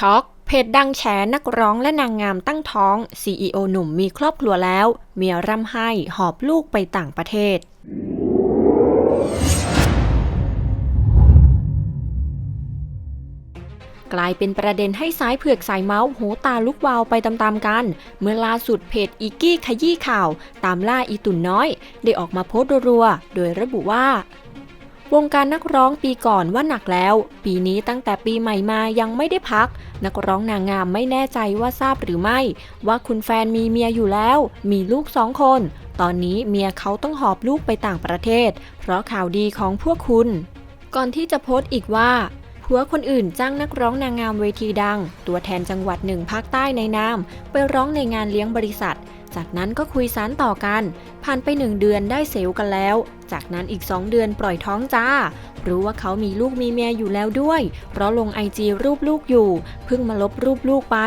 ช็อกเพจดังแฉนักร้องและนางงามตั้งท้อง CEO หนุ่มมีครอบครัวแล้ว เมียร่ำไห้หอบลูกไปต่างประเทศกลายเป็นประเด็นให้สายเผือกสายเมาส์หูตาลุกวาวไปตามๆกัน เมื่อล่าสุดเพจอีกี้ขยี้ข่าว ตามล่าอีตุ่นน้อย ได้ออกมาโพสต์รัวๆ โดยระบุว่า วงการนักร้องปีก่อนว่าหนักแล้ว ปีนี้ตั้งแต่ปีใหม่มายังไม่ได้พัก นักร้องนางงามไม่แน่ใจว่าทราบหรือไม่ ว่าคุณแฟนมีเมียอยู่แล้ว มีลูกสองคน ตอนนี้เมียเขาต้องหอบลูกไปต่างประเทศ เพราะข่าวดีของพวกคุณ ก่อนที่จะโพสต์อีกว่า ผัวคนอื่นจ้างนักร้องนางงามเวทีดัง ตัวแทนจังหวัดหนึ่งภาคใต้ในนามไปร้องในงานเลี้ยงบริษัท จากนั้นก็คุยสารต่อกัน ผ่านไปหนึ่งเดือนได้เซลกันแล้ว จากนั้นอีก2เดือนปล่อยท้องจ้า รู้ว่าเขามีลูกมีเมียอยู่แล้วด้วย เพราะลงไอจีรูปลูกอยู่ เพิ่งมาลบรูปลูกไป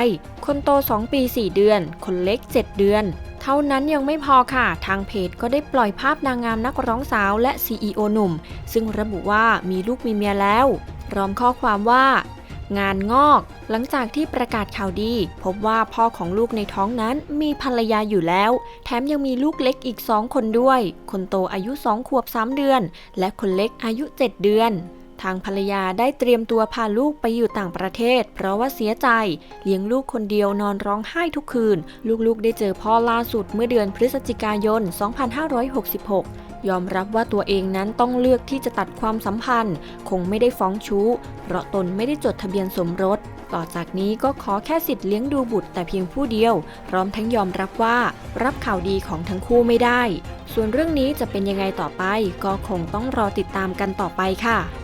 คนโต 2 ปี 4 เดือน คนเล็ก 7 เดือนเท่านั้นยังไม่พอค่ะ ทางเพจก็ได้ปล่อยภาพนางงามนักร้องสาวและ CEO หนุ่ม ซึ่งระบุว่ามีลูกมีเมียแล้ว พร้อมข้อความว่า งานงอก หลังจากที่ประกาศข่าวดี พบว่าพ่อของลูกในท้องนั้นมีภรรยาอยู่แล้ว แถมยังมีลูกเล็กอีก2คนด้วย คนโตอายุ2ขวบ3เดือน และคนเล็กอายุ 7 เดือนทางภรรยาได้เตรียมตัวพาลูกไปอยู่ต่างประเทศ เพราะว่าเสียใจ เลี้ยงลูกคนเดียวนอนร้องไห้ทุกคืน ลูกๆ ได้เจอพ่อล่าสุดเมื่อเดือนพฤศจิกายน 2566 ยอมรับว่าตัวเองนั้นต้องเลือกที่จะตัดความสัมพันธ์ คงไม่ได้ฟ้องชู้ เพราะตนไม่ได้จดทะเบียนสมรส ต่อจากนี้ก็ขอแค่สิทธิ์เลี้ยงดูบุตรแต่เพียงผู้เดียว พร้อมทั้งยอมรับว่ารับข่าวดีของทั้งคู่ไม่ได้ ส่วนเรื่องนี้จะเป็นยังไงต่อไป ก็คงต้องรอติดตามกันต่อไปค่ะ